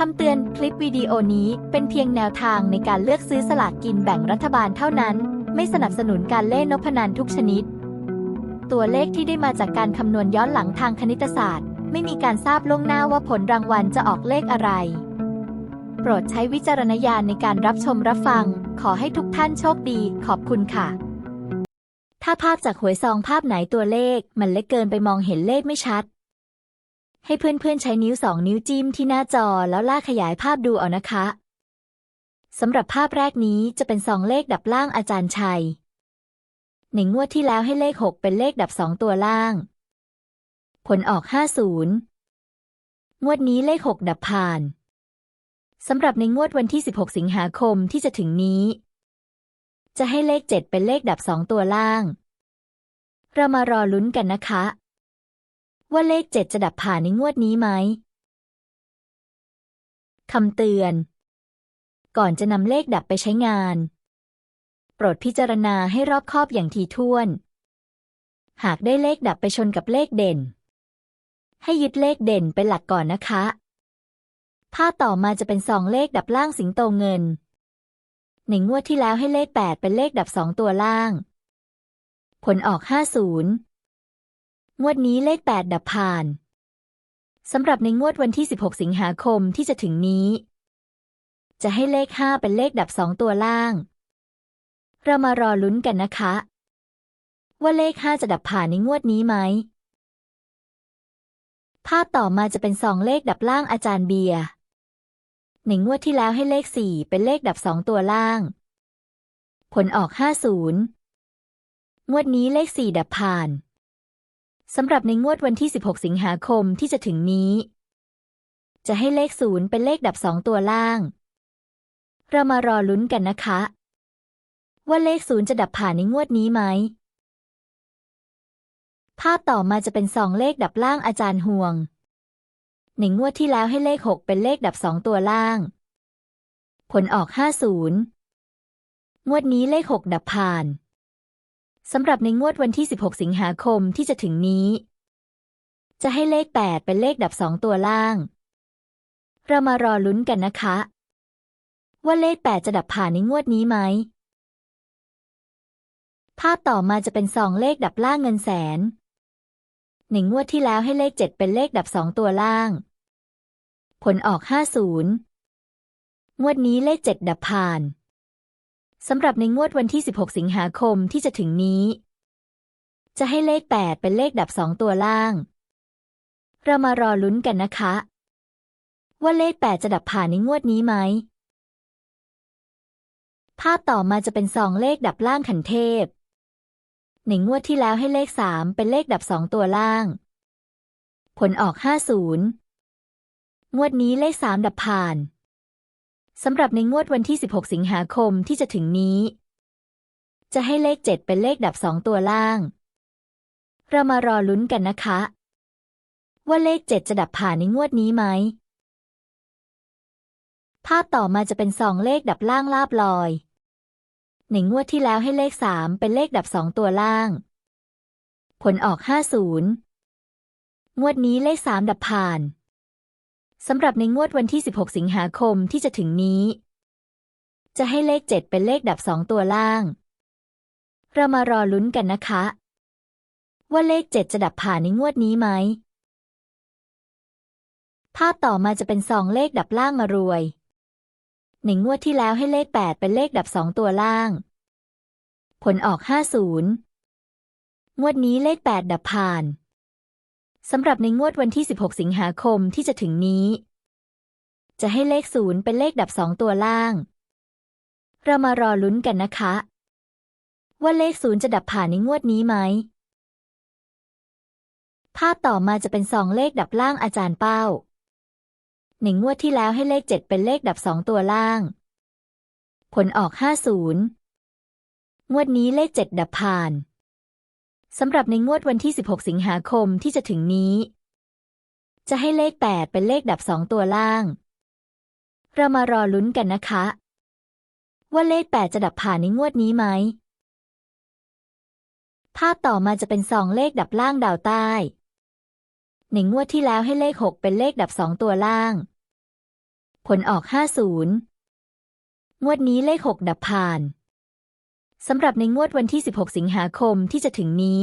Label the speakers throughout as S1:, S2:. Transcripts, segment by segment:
S1: คำเตือนคลิปวิดีโอนี้เป็นเพียงแนวทางในการเลือกซื้อสลากกินแบ่งรัฐบาลเท่านั้น ไม่สนับสนุนการเล่นนพนันทุกชนิด ตัวเลขที่ได้มาจากการคำนวณย้อนหลังทางคณิตศาสตร์ ไม่มีการทราบล่วงหน้าว่าผลรางวัลจะออกเลขอะไร โปรดใช้วิจารณญาณในการรับชมรับฟัง ขอให้ทุกท่านโชคดี ขอบคุณค่ะ ถ้าภาพจากหวยซองภาพไหนตัวเลข มันเล็กเกินไปมองเห็นเลขไม่ชัด ให้เพื่อนๆใช้นิ้วสองนิ้วจิ้มที่หน้าจอแล้วลากขยายภาพดูเอานะคะสำหรับภาพแรกนี้จะเป็นซองเลขดับล่างอาจารย์ชัยในงวดที่แล้วให้เลข 6 เป็นเลขดับสองตัวล่าง ผลออก 50 งวดนี้เลข 6 ดับผ่านสำหรับในงวดวันที่ 16 สิงหาคมที่จะถึงนี้ จะให้เลข 7 เป็นเลขดับสองตัวล่าง เรามารอลุ้นกันนะคะ ว่าเลข7จะดับผ่านในงวดนี้ไหมคำเตือน ก่อนจะนำเลขดับไปใช้งาน โปรดพิจารณาให้รอบคอบอย่างถี่ถ้วน หากได้เลขดับไปชนกับเลขเด่น ให้ยึดเลขเด่นเป็นหลักก่อนนะคะ ภาพต่อมาจะเป็นสองเลขดับล่างสิงโตเงินในงวดที่แล้วให้เลข 8 เป็นเลขดับสองตัวล่าง ผลออก 50 งวดนี้เลข 8 ดับผ่านสำหรับในงวดวันที่ 16 สิงหาคมที่จะถึงนี้ จะให้เลข 5 เป็นเลขดับสองตัวล่าง เรามารอลุ้นกันนะคะ ว่าเลข 5 จะดับผ่านในงวดนี้ไหม ภาพต่อมาจะเป็นสองเลขดับล่างอาจารย์เบียร์ในงวดที่แล้วให้เลข 4 เป็นเลขดับสองตัวล่าง ผลออก 50 งวดนี้เลข 4 ดับผ่าน สำหรับในงวดวันที่ 16 สิงหาคมที่จะถึงนี้ จะให้เลข0เป็นเลขดับสองตัวล่าง เรามารอลุ้นกันนะคะ ว่าเลข0จะดับผ่านในงวดนี้ไหม ภาพต่อมาจะเป็นสองเลขดับล่างอาจารย์ห่วง ในงวดที่แล้วให้เลข 6 เป็นเลขดับสองตัวล่าง ผลออก 50 งวดนี้เลข 6 ดับผ่าน สำหรับในงวดวันที่ 16 สิงหาคมที่จะถึงนี้ จะให้เลข 8 เป็นเลขดับสองตัวล่าง เรามารอลุ้นกันนะคะ ว่าเลข 8 จะดับผ่านในงวดนี้ไหม ภาพต่อมาจะเป็นสองเลขดับล่างเงินแสนในงวดที่แล้วให้เลข 7 เป็นเลขดับสองตัวล่าง ผลออก 50 งวดนี้เลข 7 ดับผ่าน สำหรับในงวดวันที่ 16 สิงหาคมที่จะถึงนี้ จะให้เลข 8 เป็นเลขดับสองตัวล่าง เรามารอลุ้นกันนะคะ ว่าเลข 8 จะดับผ่านในงวดนี้ไหม ภาพต่อมาจะเป็นสองเลขดับล่างขันเทพ ในงวดที่แล้วให้เลข 3 เป็นเลขดับสองตัวล่าง ผลออก 50 งวดนี้เลข 3 ดับผ่าน สำหรับในงวดวันที่ 16 สิงหาคมที่จะถึงนี้ จะให้เลข 7 เป็นเลขดับสองตัวล่าง เรามารอลุ้นกันนะคะ ว่าเลข 7 จะดับผ่านในงวดนี้ไหม ภาพต่อมาจะเป็นสองเลขดับล่างลาบลอย ในงวดที่แล้วให้เลข 3 เป็นเลขดับสองตัวล่าง ผลออก 50 งวดนี้เลข 3 ดับผ่าน สำหรับในงวดวันที่ 16 สิงหาคมที่จะถึงนี้ จะให้เลข 7 เป็นเลขดับสองตัวล่าง เรามารอลุ้นกันนะคะ ว่าเลข 7 จะดับผ่านในงวดนี้ไหม ภาพต่อมาจะเป็นสองเลขดับล่างมารวย ในงวดที่แล้วให้เลข 8 เป็นเลขดับสองตัวล่าง ผลออก 50 งวดนี้เลข 8 ดับผ่าน สำหรับในงวดวันที่ 16 สิงหาคมที่จะถึงนี้ จะให้เลข0เป็นเลขดับสองตัวล่าง เรามารอลุ้นกันนะคะ ว่าเลข0จะดับผ่านในงวดนี้ไหม ภาพต่อมาจะเป็นสองเลขดับล่างอาจารย์เป้าในงวดที่แล้วให้เลข7เป็นเลขดับสองตัวล่าง ผลออก50งวดนี้เลข7ดับผ่าน สำหรับในงวดวันที่ 16 สิงหาคมที่จะถึงนี้ จะให้เลข 8 เป็นเลขดับสองตัวล่าง เรามารอลุ้นกันนะคะ ว่าเลข 8 จะดับผ่านในงวดนี้ไหม ภาพต่อมาจะเป็นสองเลขดับล่างดาวใต้ ในงวดที่แล้วให้เลข 6 เป็นเลขดับสองตัวล่าง ผลออก 50 งวดนี้เลข 6 ดับผ่าน สำหรับในงวดวันที่ 16 สิงหาคมที่จะถึงนี้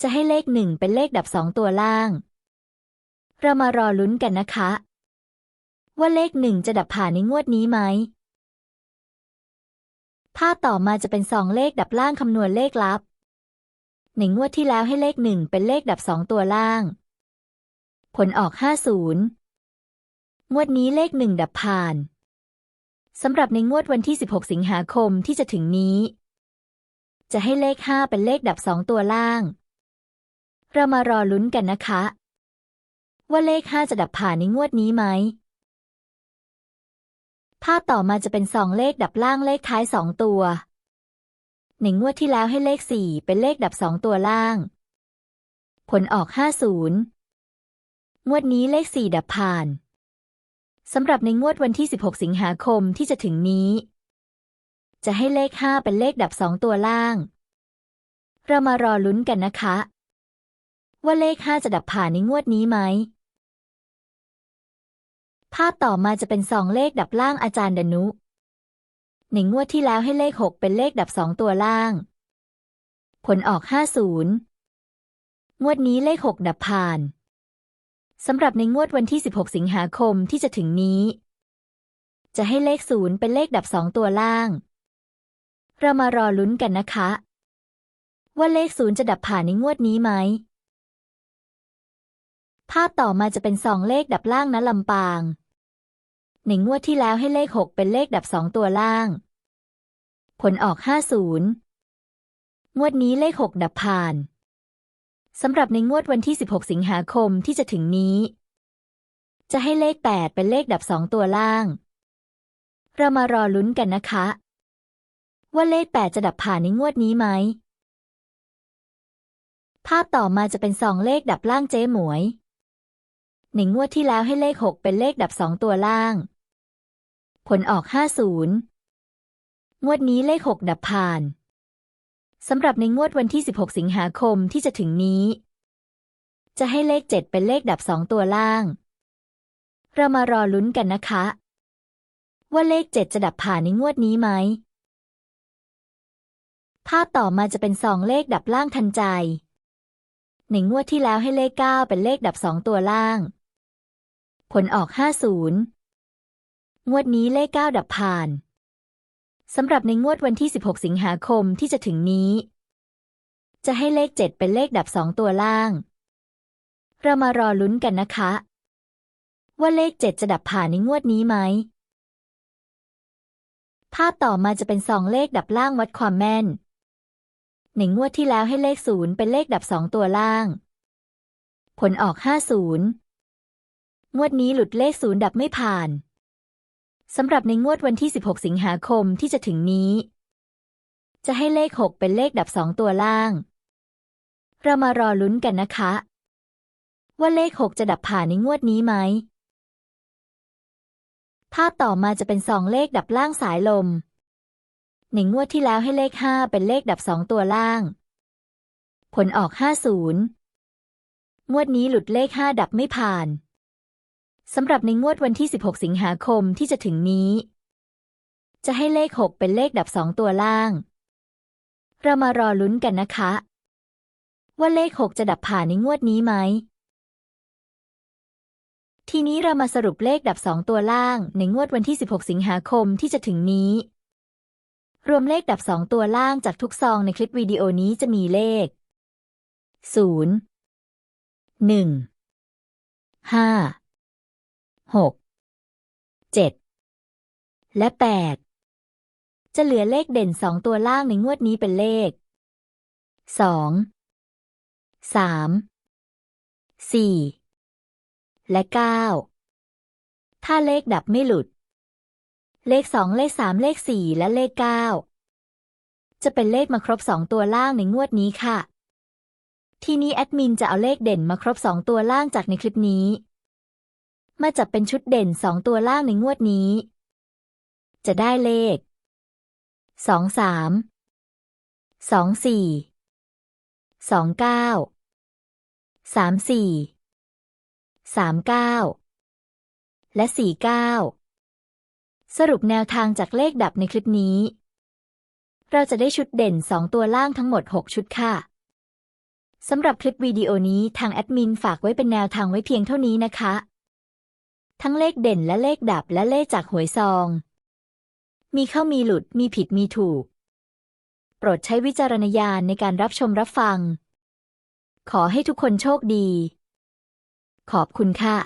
S1: จะให้เลข1เป็นเลขดับ2ตัวล่าง เรามารอลุ้นกันนะคะ ว่าเลข1จะดับผ่านในงวดนี้ไหมภาพต่อมาจะเป็นสองเลขดับล่างคำนวณเลขลับในงวดที่แล้วให้เลข1เป็นเลขดับ2ตัวล่าง ผลออก 50 งวดนี้เลข1ดับผ่าน สำหรับในงวดวันที่ 16 สิงหาคมที่จะถึงนี้ จะให้เลข 5 เป็นเลขดับ 2 ตัวล่าง เรามารอลุ้นกันนะคะ ว่าเลข 5 จะดับผ่านในงวดนี้ไหมภาพต่อมาจะเป็นสองเลขดับล่างเลขท้าย2ตัวในงวดที่แล้วให้เลข4เป็นเลขดับ2ตัวล่าง ผลออก50งวดนี้เลข4ดับผ่าน สำหรับในงวดวันที่ 16 สิงหาคมที่จะถึงนี้ จะให้เลข 5 เป็นเลขดับ 2 ตัวล่าง เรามารอลุ้นกันนะคะ ว่าเลข 5 จะดับผ่านในงวดนี้ไหม ภาพต่อมาจะเป็นสองเลขดับล่างอาจารย์ดนุ ในงวดที่แล้วให้เลข 6 เป็นเลขดับ 2 ตัวล่าง ผลออก 50 งวดนี้เลข 6 ดับผ่าน สำหรับในงวดวันที่ 16 สิงหาคมที่จะถึงนี้ จะให้เลข0เป็นเลขดับ2ตัวล่าง เรามารอลุ้นกันนะคะ ว่าเลข0จะดับผ่านในงวดนี้ไหม ภาพต่อมาจะเป็นสองเลขดับล่างนะลำปาง ในงวดที่แล้วให้เลข 6 เป็นเลขดับ2ตัวล่าง ผลออก 50 งวดนี้เลข 6 ดับผ่าน สำหรับในงวดวันที่ 16 สิงหาคมที่จะถึงนี้ จะให้เลข 8 เป็นเลขดับ2ตัวล่าง เรามารอลุ้นกันนะคะ ว่าเลข 8 จะดับผ่านในงวดนี้ไหม ภาพต่อมาจะเป็นสองเลขดับล่างเจ๊หมวย ในงวดที่แล้วให้เลข 6 เป็นเลขดับ2ตัวล่าง ผลออก 50 งวดนี้เลข 6 ดับผ่าน สำหรับในงวดวันที่ 16 สิงหาคมที่จะถึงนี้ จะให้เลข 7 เป็นเลขดับ2ตัวล่าง เรามารอลุ้นกันนะคะ ว่าเลข 7 จะดับผ่านในงวดนี้ไหม ภาพต่อมาจะเป็นสองเลขดับล่างทันใจในงวดที่แล้วให้เลข 9 เป็นเลขดับ2ตัวล่าง ผลออก 50 งวดนี้เลข 9 ดับผ่าน สำหรับในงวดวันที่ 16 สิงหาคมที่จะถึงนี้ จะให้เลข 7 เป็นเลขดับ2ตัวล่าง เรามารอลุ้นกันนะคะ ว่าเลข 7 จะดับผ่านในงวดนี้ไหม ภาพต่อมาจะเป็นสองเลขดับล่างวัดความแม่น ในงวดที่แล้วให้เลข 0 เป็นเลขดับ2ตัวล่าง ผลออก 50 งวดนี้หลุดเลข 0 ดับไม่ผ่าน สำหรับในงวดวันที่ 16 สิงหาคมที่จะถึงนี้ จะให้เลข 6 เป็นเลขดับ2ตัวล่าง เรามารอลุ้นกันนะคะ ว่าเลข 6 จะดับผ่านในงวดนี้ไหม ภาพต่อมาจะเป็นสองเลขดับล่างสายลม ในงวดที่แล้วให้เลข 5 เป็นเลขดับ2ตัวล่าง ผลออก 50 งวดนี้หลุดเลข 5 ดับไม่ผ่าน สำหรับในงวดวันที่ 16 สิงหาคมที่จะถึงนี้ จะให้เลข 6 เป็นเลขดับ2ตัวล่าง เรามารอลุ้นกันนะคะ ว่าเลข 6 จะดับผ่านในงวดนี้ไหม ทีนี้เรามาสรุปเลขดับ2ตัวล่างในงวดวันที่ 16 สิงหาคมที่จะถึงนี้ รวมเลขดับ2ตัวล่างจากทุกซองในคลิปวิดีโอนี้จะมีเลข 0 1 5 หกเจ็ดและแปดจะเหลือเลขเด่นสองตัวล่างในงวดนี้เป็นเลขสองสามสี่และเก้าถ้าเลขดับไม่หลุด เลขสองเลขสามเลขสี่และเลขเก้าจะเป็นเลขมาครบสองตัวล่างในงวดนี้ค่ะ ทีนี้แอดมินจะเอาเลขเด่นมาครบสองตัวล่างจากในคลิปนี้ มาจับเป็นชุดเด่นสองตัวล่างในงวดนี้ จะได้เลขสองสามสองสี่สองเก้าสามสี่สามเก้าและ49สรุปแนวทางจากเลขดับในคลิปนี้ เราจะได้ชุดเด่น2ตัวล่างทั้งหมด 6 ชุดค่ะสำหรับคลิปวิดีโอนี้ทางแอดมินฝากไว้เป็นแนวทางไว้เพียงเท่านี้นะคะ ทั้งเลขเด่นและเลขดับและเลขจากหวยซอง มีเข้ามีหลุดมีผิดมีถูก โปรดใช้วิจารณญาณในการรับชมรับฟัง ขอให้ทุกคนโชคดี ขอบคุณค่ะ